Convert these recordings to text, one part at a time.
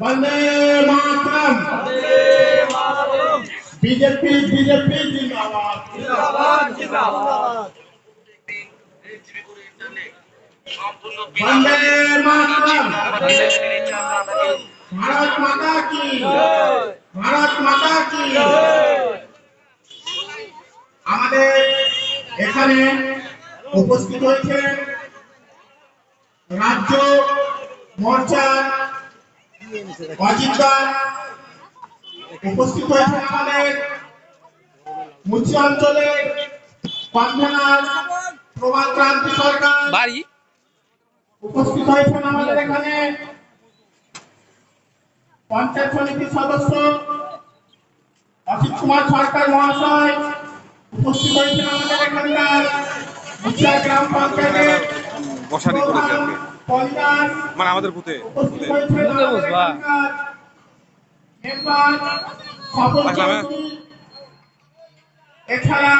বন্দে Mataram. BJP BJP জিন্দাবাদ। বন্দে মাতরম। ভারত মাতা কি? ভারত মাতা কি? আমাদের এখানে উপস্থিত হয়েছে রাজ্য উপস্থিত হয়েছে আমাদের মুচি অঞ্চলে কনভেনার প্রবাদ ক্রান্তি সরকার। বাড়ি? উপস্থিত হয়েছেন আমাদের এখানে পঞ্চায়েত সমিতির সদস্য অসিত কুমার সরকার মহাশয়। উপস্থিত হয়েছেন আমাদের এখানকার মুচিয়া গ্রাম পঞ্চায়েতের বসারি করেছে আজকে মানে আমাদের হ্যাঁ। চৌধুরী। এছাড়া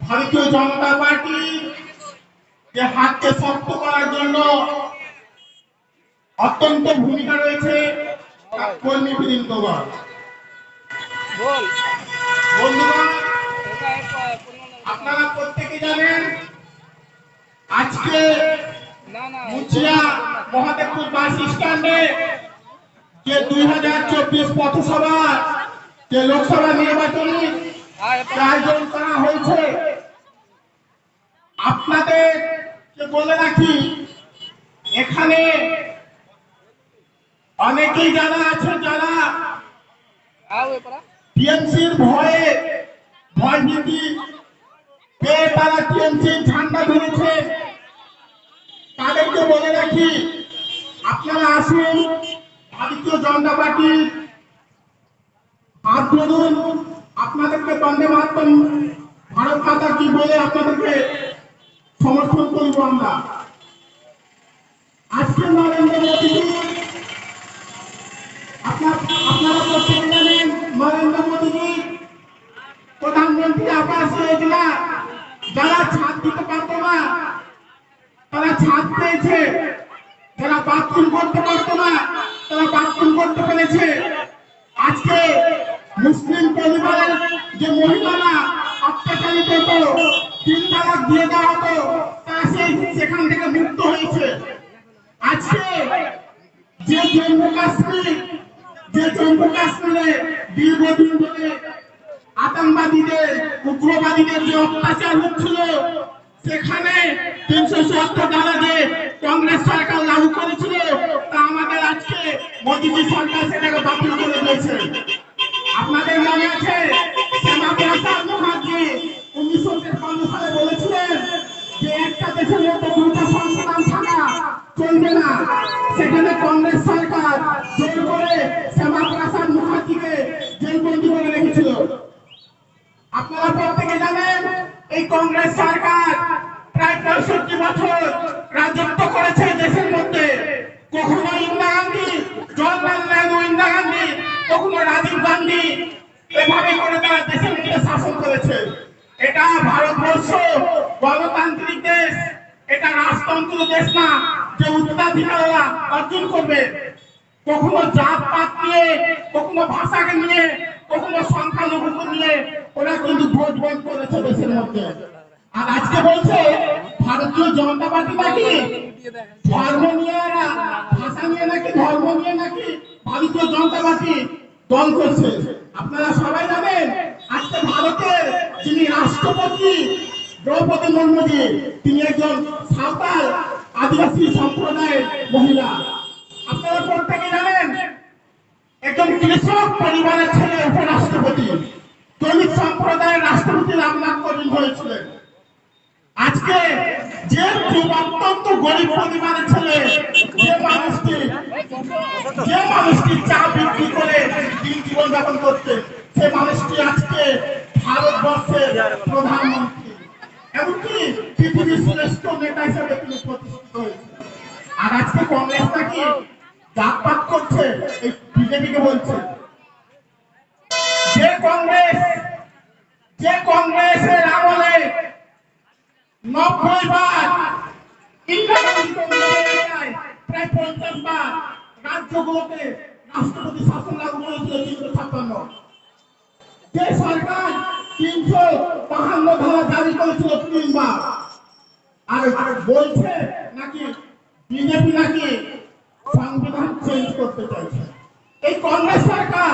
ভারতীয় জনতা পার্টি যে হাতকে শক্ত করার জন্য অত্যন্ত ভূমিকা রয়েছে আপনারা প্রত্যেকে জানেন আজকে মুচিয়া মহাদেবপুর বাস স্ট্যান্ডে যে দুই হাজার চব্বিশ পথসভা, যে লোকসভা নির্বাচনী আয়োজন করা হয়েছে, আপনাদের বলে রাখি, এখানে অনেকেই যারা আছে যারা টিএমসির ভয়ে ভয় ভীতি পেয়ে তারা টিএমসির ঝান্ডা ধরেছে তাদেরকে বলে রাখি আপনারা জনতা আপনাদেরকে বন্দে মাতরম, ভারত মাতা কি বলে আপনাদেরকে সমর্থন করব আমরা। আজকে নরেন্দ্র মোদী আপনার প্রত্যেকে জানেন নরেন্দ্র মোদীজি প্রধানমন্ত্রী আবাস যোজনা, যারা ছাদ দিতে পারতো না, তারা ছাদ পেয়েছে। তিন তালাক দিয়ে দেওয়া হতো তারা সেই সেখান থেকে মুক্ত হয়েছে। আজকে যে জম্মু কাশ্মীর, যে জম্মু কাশ্মীরে দীর্ঘদিন ধরে আতঙ্কবাদীদের, উগ্রবাদীদের যে অত্যাচার হচ্ছিল, সেখানে তিনশো সত্তর ধারা যে কংগ্রেস সরকার লাগু করেছিল, তা আমাদের আজকে মোদীজি সরকার সেটাকে বাতিল করে দিয়েছে। আপনারা প্রত্যেকে জানেন, এই কংগ্রেস সরকার প্রায় পঁয়ষট্টি বছর রাজত্ব করেছে দেশের মধ্যে। কখনো ইন্দিরা গান্ধী, জওয়াহরলাল নেহরু, ইন্দিরা গান্ধী, কখনো রাজীব গান্ধী, এভাবে করে তারা দেশের মধ্যে শাসন করেছে। এটা ভারতবর্ষ, গণতান্ত্রিক দেশ, এটা রাজতন্ত্র দেশ না, যে উত্তরাধিকাররা অর্জন করবে। কখনো জাত পাত নিয়ে, কখনো ভাষাকে নিয়ে কখনো সংখ্যালঘুকে নিয়ে ওরা কিন্তু ভোট বন্ধ করেছে দেশের মধ্যে। আর আজকে বলছে, ভারতীয় জনতা পার্টি নাকি ধর্ম নিয়ে ভাষা নিয়ে নাকি ধর্ম নিয়ে নাকি ভারতীয় জনতা পার্টি দল করছে। আপনারা সবাই জানেন, আজকে ভারতের যিনি রাষ্ট্রপতি, দ্রৌপদী মুর্মুজি, তিনি একজন সাঁওতাল আদিবাসী সম্প্রদায়ের মহিলা। আপনারা প্রত্যেকে জানেন, একজন কৃষক পরিবারের ছেলে উপরাষ্ট্রপতি। দলিত সম্প্রদায়ের রাষ্ট্রপতি রামনাথ কোবিন্দ হয়েছিলেন। আজকে যে খুব অত্যন্ত গরিব পরিবারের ছেলে, যে মানুষটি যে মানুষটি চা বিক্রি করে দিন জীবন যাপন করতে সে মানুষটি আজকে ভারতবর্ষের প্রধানমন্ত্রী। এমনকি পৃথিবীর শ্রেষ্ঠ নেতা হিসেবে তিনি প্রতিষ্ঠিত হয়েছে আর আজকে কংগ্রেস নাকি জাতপাত করছে, এই বিজেপিকে বলছে যে কংগ্রেস যে কংগ্রেসের আমলে পঞ্চাশ বার রাজ্যগুলোতে রাষ্ট্রপতি শাসন লাগু করেছিল ছাপ্পান্ন। যে সরকার তিনশো বাহান্ন ধারা জারি করেছিল তিনবার আর বলছে নাকি বিজেপি নাকি সংবিধান চেঞ্জ করতে চাইছে। এই কংগ্রেস সরকার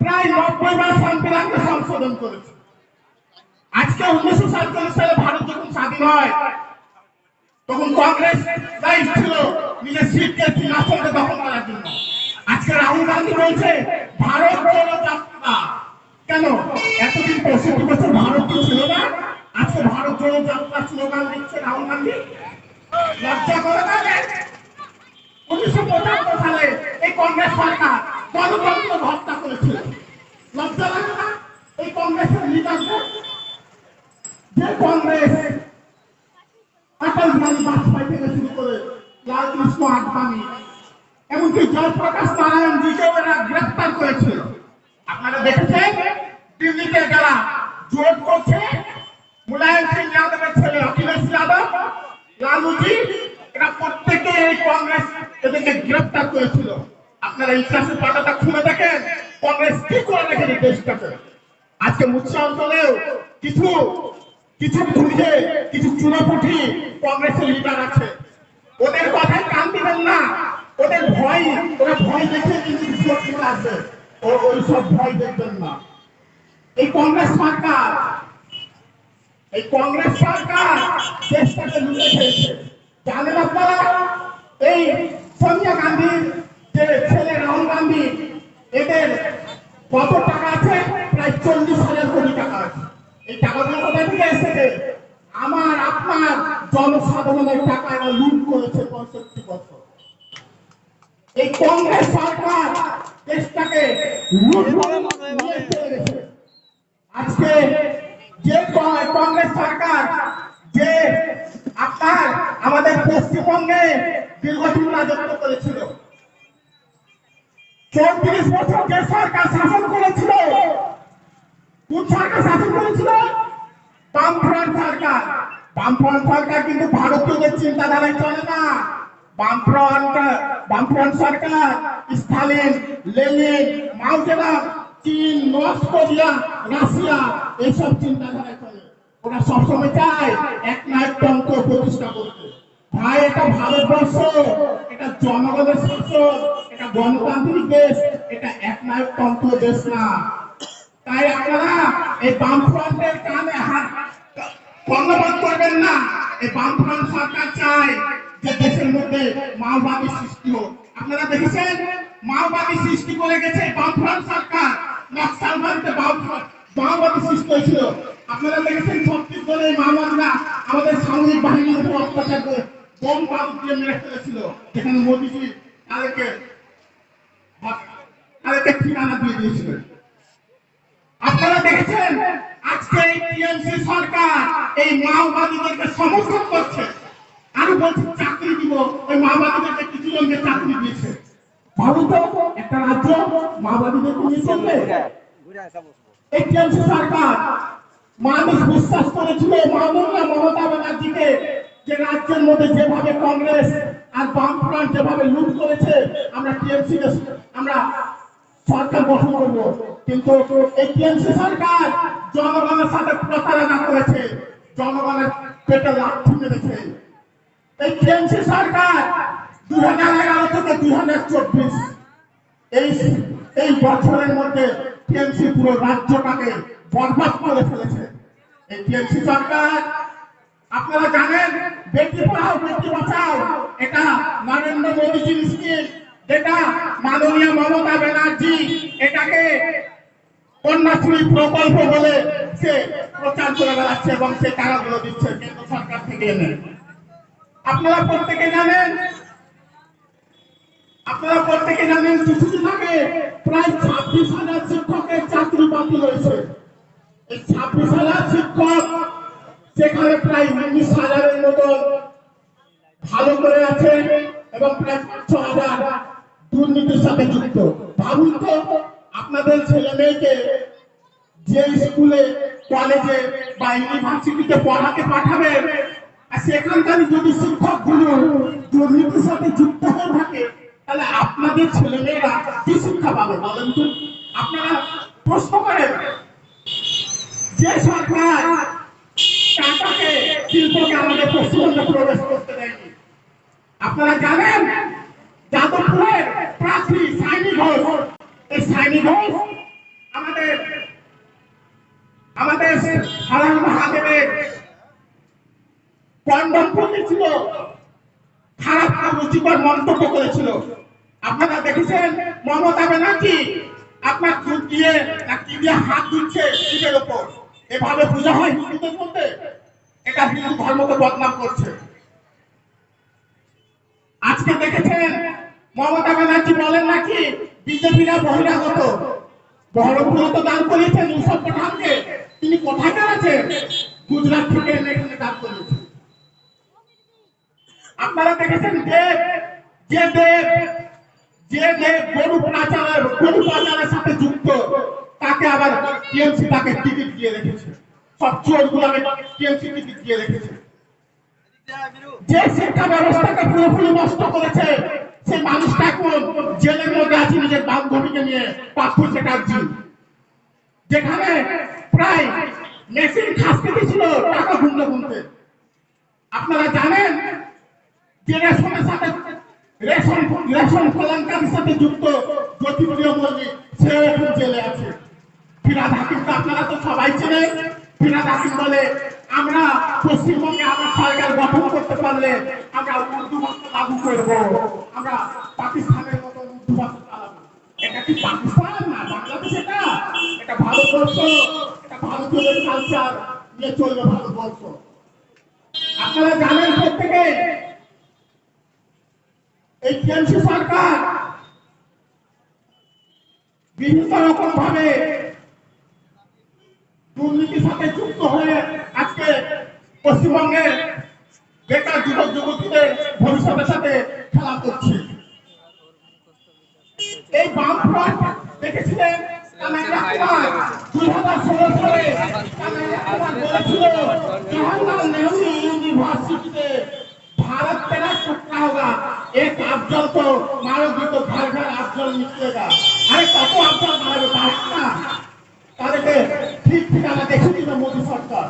প্রায় নব্বই বার সংবিধানকে সংশোধন করেছে। আজকে উনিশশো সাতচল্লিশ সালে স্বাধীন হয়। তখন কংগ্রেস ছিল, নিজের সিটকে সিংহাসনকে দখল করার জন্য। আজকে রাহুল গান্ধী বলছে, ভারত জোড়ো যাত্রা। কেন? এতদিন পঁয়ষট্টি বছর ভারত কি ছিল না। আজকে ভারত জোড়ো যাত্রা স্লোগান দিচ্ছে রাহুল গান্ধী। লজ্জা করে না উনিশশো পঁচাত্তর সালে এই কংগ্রেস সরকার গণতন্ত্র হত্যা করেছিল? লজ্জা লাগে না এই কংগ্রেসের লিডারদের? যে কংগ্রেস অটল বাজপেয়ী থেকে শুরু করে লাল কৃষ্ণ এমনকি জয়প্রকাশ নারায়ণ জিকেও এরা গ্রেফতার করেছিল। আপনারা দেখেছেন? দিল্লিতে যারা জোট করছে, মুলায়ম সিং যাদবের ছেলে অখিলেশ যাদব, লালুজি, এরা প্রত্যেকে এই কংগ্রেস এদেরকে গ্রেফতার করেছিল। আপনারা ইতিহাসের পাতাটা খুলে দেখেন, কংগ্রেস কি করে রেখেছে দেশটাকে? আজকে মুচ্ছা অঞ্চলেও কিছু কিছু পুলিশে কিছু চুনাপুঠি কংগ্রেসের লিডার আছে। ওদের কথায় কান দিবেন না। ওদের ভয়, ওরা ভয় দেখে কিন্তু ও, ওই সব ভয় দেখবেন না। এই কংগ্রেস সরকার, এই কংগ্রেস সরকার দেশটাকে লুটে জানেন আপনারা? এই গান্ধীর যে ছেলে রাহুল গান্ধী এদের কত টাকা আছে প্রায় চল্লিশ হাজার কোটি টাকা আছে এই টাকাগুলো কোথা থেকে এসেছে আমার আপনার জনসাধারণের টাকা এরা লুট করেছে পঁয়ষট্টি বছর এই কংগ্রেস সরকার দেশটাকে লুট করে নিয়ে চলে গেছে আজকে যে ক- কংগ্রেস সরকার যে আপনার আমাদের পশ্চিমবঙ্গে দীর্ঘদিন রাজত্ব করেছিল। চৌত্রিশ বছর যে সরকার শাসন করেছিল, কোন সরকার শাসন করেছিল? বামফ্রন্ট সরকার। বামফ্রন্ট সরকার কিন্তু ভারতীয়দের চিন্তাধারায় চলে না। বামফ্রন্ট বামফ্রন্ট সরকার, স্টালিন, লেনিন মাও চীন, নর্থ কোরিয়া, রাশিয়া এইসব চিন্তাধারায় চলে। ওরা সবসময় চায় এক নায়কতন্ত্র প্রতিষ্ঠা করতে ভাই এটা ভারতবর্ষ, এটা জনগণের শাসন, এটা গণতান্ত্রিক দেশ, এটা এক নায়কতন্ত্র দেশ না। তাই আপনারা এই বামফ্রন্টের কানে হাত ধন্যবাদ করবেন না। এই বামফ্রন্ট সরকার চায় যে দেশের মধ্যে মাওবাদী সৃষ্টি হোক। আপনারা দেখেছেন? মাওবাদী সৃষ্টি করে গেছে বামফ্রন্ট সরকার। নকশালবাড়িতে বামফ্রন্ট মাওবাদী সৃষ্টি হয়েছিল। আপনারা দেখেছেন? ছত্তিশগড়ে এই মাওবাদীরা আমাদের সামরিক বাহিনীর উপর অত্যাচার করে বারুদ দিয়ে মেরে ফেলেছিল? মোদীজি তাদেরকে তাদেরকে ঠিকানা দিয়ে দিয়েছিলেন। আপনারা দেখেছেন? আজকে এই টিএমসি সরকার এই মাওবাদীদেরকে সমর্থন করছে। আরও বলছে চাকরি দিব, ওই মাওবাদীদেরকে কিছু জনকে চাকরি দিয়েছে। একটা রাজ্য চলবে এই টিএমসি সরকার মানুষ বিশ্বাস করেছিল, মাননীয় মমতা ব্যানার্জিকে যে রাজ্যের মধ্যে যেভাবে কংগ্রেস আর বামফ্রন্ট যেভাবে লুট করেছে, আমরা টিএমসি আমরা সরকার গঠন করব। কিন্তু এই টিএমসি সরকার জনগণের সাথে প্রতারণা করেছে, জনগণের পেটে লাঠি মেরেছে। এই টিএমসি সরকার দুই হাজার এগারো থেকে দুই হাজার চব্বিশ, এই এই বছরের মধ্যে টিএমসি পুরো রাজ্যটাকে বরবাদ করে ফেলেছে। এই টিএমসি সরকার আপনারা জানেন বেটি পড়াও বেটি বাঁচাও। এটা নরেন্দ্র মোদীজির স্কিম যেটা মাননীয় মমতা ব্যানার্জি এটাকে কন্যাশ্রী প্রকল্প বলে সে প্রচার করে বেড়াচ্ছে এবং সে টাকাগুলো দিচ্ছে কেন্দ্র সরকার থেকে এনে। আপনারা প্রত্যেকে জানেন, আপনারা প্রত্যেকে জানেন কিছুদিন আগে প্রায় ছাব্বিশ হাজার শিক্ষকের চাকরি বাতিল হয়েছে। এই ছাব্বিশ হাজার সেখানে প্রায় উনিশ হাজারের মতন ভালো করে আছে এবং প্রায় পাঁচ ছ হাজার দুর্নীতির সাথে যুক্ত। ভাবুন তো, আপনাদের ছেলে মেয়েকে যে স্কুলে, কলেজে বা ইউনিভার্সিটিতে পড়াতে পাঠাবে, আর সেখানকার যদি শিক্ষকগুলো দুর্নীতির সাথে যুক্ত হয়ে থাকে, তাহলে আপনি আপনাদের ছেলেমেয়েরা কি শিক্ষা পাবে বলেন তো? আপনারা প্রশ্ন করেন, যে সরকার শিল্পকে আমাদের পশ্চিমবঙ্গে প্রবেশ করতে দেয়নি। আপনারা জানেন, যাদবপুরের প্রার্থী সাইনি ঘোষ, এই সাইনি ঘোষ আমাদের আমাদের সাধারণ মহাদেবের কন্ডম ছিল, খারাপ রুচিকর মন্তব্য করেছিল। আপনারা দেখেছেন, মমতা ব্যানার্জি আপনার দুধ দিয়ে কি দিয়ে হাত দিচ্ছে এভাবে পূজা হয় হিন্দুদের মধ্যে? এটা হিন্দু ধর্মকে বদনাম করছে। আজকে দেখেছেন, মমতা ব্যানার্জি বলেন নাকি, বিজেপিরা বহিরাগত। বহরমপুরে তো দান করেছেন ইউসুফ পাঠানকে। তিনি কোথায় গেছেন? গুজরাট থেকে এনে এখানে দান করেছেন। আপনারা দেখেছেন দেব যে দেব যে দেব গরু পাচারের গরু পাচারের সাথে যুক্ত, তাকে আবার টিএমসি তাকে টিকিট দিয়ে রেখেছে। রেখেছে। যে শিক্ষা ব্যবস্থাকে পুরোপুরি করেছে সেই মানুষটা এখন জেলের মধ্যে আছে, নিজের বান্ধবীকে নিয়ে পার্থ চ্যাটার্জি যেখানে প্রায় মেশিন খাসতে দিয়েছিল টাকা গুনতে গুনতে। আপনারা জানেন যে রেশনের সাথে রেশন রেশন কলঙ্কারের সাথে যুক্ত জ্যোতিপ্রিয় মল্লিক সে জেলে আছে। ফিরাদ হাকিমকে আপনারা তো সবাই চেনেন ফিরাদ হাকিম বলে আমরা পশ্চিমবঙ্গে আমার সরকার গঠন করতে পারলে আমরা উর্দু ভাষা লাগু করব আমরা পাকিস্তানের মতো উর্দু ভাষা চালাবো। এটা কি পাকিস্তান? না, বাংলাদেশ এটা। এটা ভারতবর্ষ, এটা ভারতীয় কালচার নিয়ে চলবে ভারতবর্ষ। আপনারা জানেন প্রত্যেকে, এই টিএমসি সরকার বিভিন্ন রকম ভাবে দুর্নীতির সাথে যুক্ত হয়ে আজকে পশ্চিমবঙ্গের বেকার যুবক যুবতীদের ভবিষ্যতের সাথে খেলা করছে এই বামফ্রন্ট দেখেছিলেন কানাইয়া কুমার দুই হাজার ষোলো সালে কানাইয়া কুমার বলেছিল জওহরলাল নেহরু ইউনিভার্সিটিতে भारत तेरा टुकड़ा होगा एक अफजल तो मारोगे तो घर घर अफजल निकलेगा अरे कत अफजल मारोगे भारत ना তাদেরকে ঠিক ঠিকানা দেখে দিল মোদী সরকার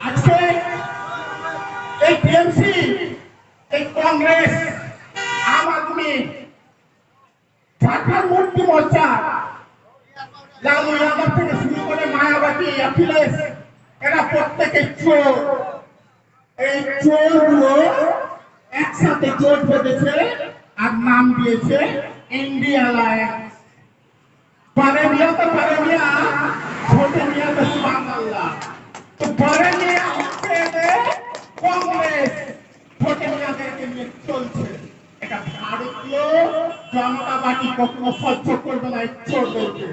আজকে এই টিএমসি এই কংগ্রেস, আম আদমি ঝাড়খণ্ড মুক্তি মোর্চা, লালু যাদব থেকে শুরু করে মায়াবতী অখিলেশ এরা প্রত্যেকে চোর। এই চোরগুলো একসাথে জোট বেঁধেছে আর নাম দিয়েছে ইন্ডিয়া লায়ন্স। পরে মিয়া তো, পরে মিয়া ছোটে মিয়া তো সুবহান আল্লাহ। তো পরে মিয়া হচ্ছে কংগ্রেস। ছোটে মিয়াদেরকে নিয়ে চলছে। এটা ভারতীয় জনতা পার্টি কখনো সহ্য করবে না চোরদেরকে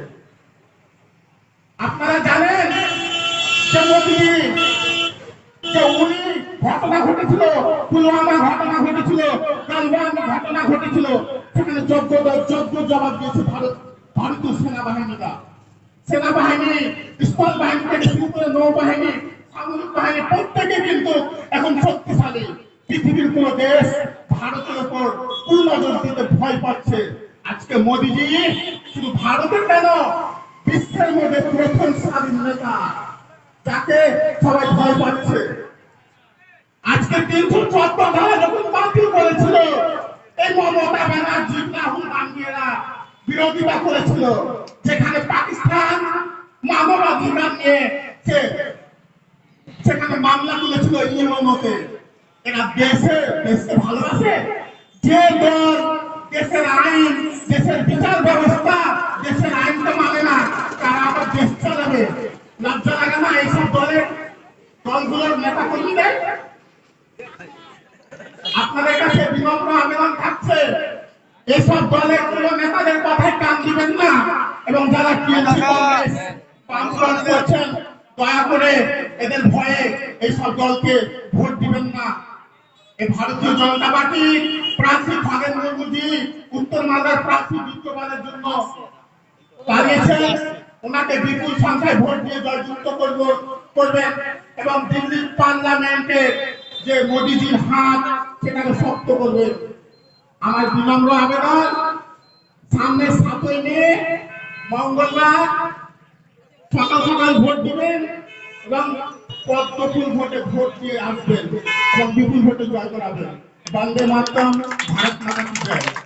আপনারা জানেন যে মোদী যে উনি ঘটনা ঘটেছিল, পুলওয়ামা ঘটনা ঘটেছিল, গালওয়ান ঘটনা ঘটেছিল। সেখানে যোগ্য যোগ্য জবাব দিয়েছে ভারত ভারতীয় সেনাবাহিনীরা। সেনাবাহিনী স্থল বাহিনী থেকে শুরু করে নৌবাহিনী, সামরিক বাহিনী, প্রত্যেকে কিন্তু এখন শক্তিশালী। পৃথিবীর কোন দেশ ভারতের উপর নজর দিতে ভয় পাচ্ছে। আজকে মোদিজি শুধু ভারতের কেন, বিশ্বের মধ্যে প্রথম স্বাধীন নেতা। যাকে সবাই ভয় পাচ্ছে। আজকে তিনশো চোদ্দ ধারা যখন বাতিল করেছিল, এই মমতা ব্যানার্জি, রাহুল গান্ধীরা বিরোধিতা করেছিল। যেখানে পাকিস্তান মানবাধিকার নিয়ে সেখানে মামলা তুলেছিল ইউএনওতে এরা দেশে দেশকে ভালোবাসে। যে দল দেশের আইন, দেশের বিচার ব্যবস্থা, দেশের আইনকে মানে না, তারা আবার দেশ চালাবে। লজ্জা লাগে না এইসব দলের দলগুলোর নেতা কর্মীদের আপনাদের কাছে বিনম্র আবেদন থাকছে। এসব দলের কোন নেতাদের কথায় কান দিবেন না। এবং যারা করছেন দয়া করে এদের ভয়ে এইসব দলকে ভোট দিবেন না। এই ভারতীয় জনতা পার্টি প্রার্থী মুর্মুজি উত্তর মালদার প্রার্থী দ্বিতীয়বারের জন্য দাঁড়িয়েছেন। ওনাকে বিপুল সংখ্যায় ভোট দিয়ে জয়যুক্ত করব করবেন এবং দিল্লির পার্লামেন্টে যে মোদিজির হাত সেটাকে শক্ত করবেন। আমার বিনম্র আবেদন। সামনে সাতই মে, মঙ্গলবার। সকাল সকাল ভোট দিবেন এবং পদ্মফুল ভোটে ভোট দিয়ে আসবেন। এবং বিপুল ভোটে জয় করাবেন। বন্দে মাতরম, ভারত মাতা জয়।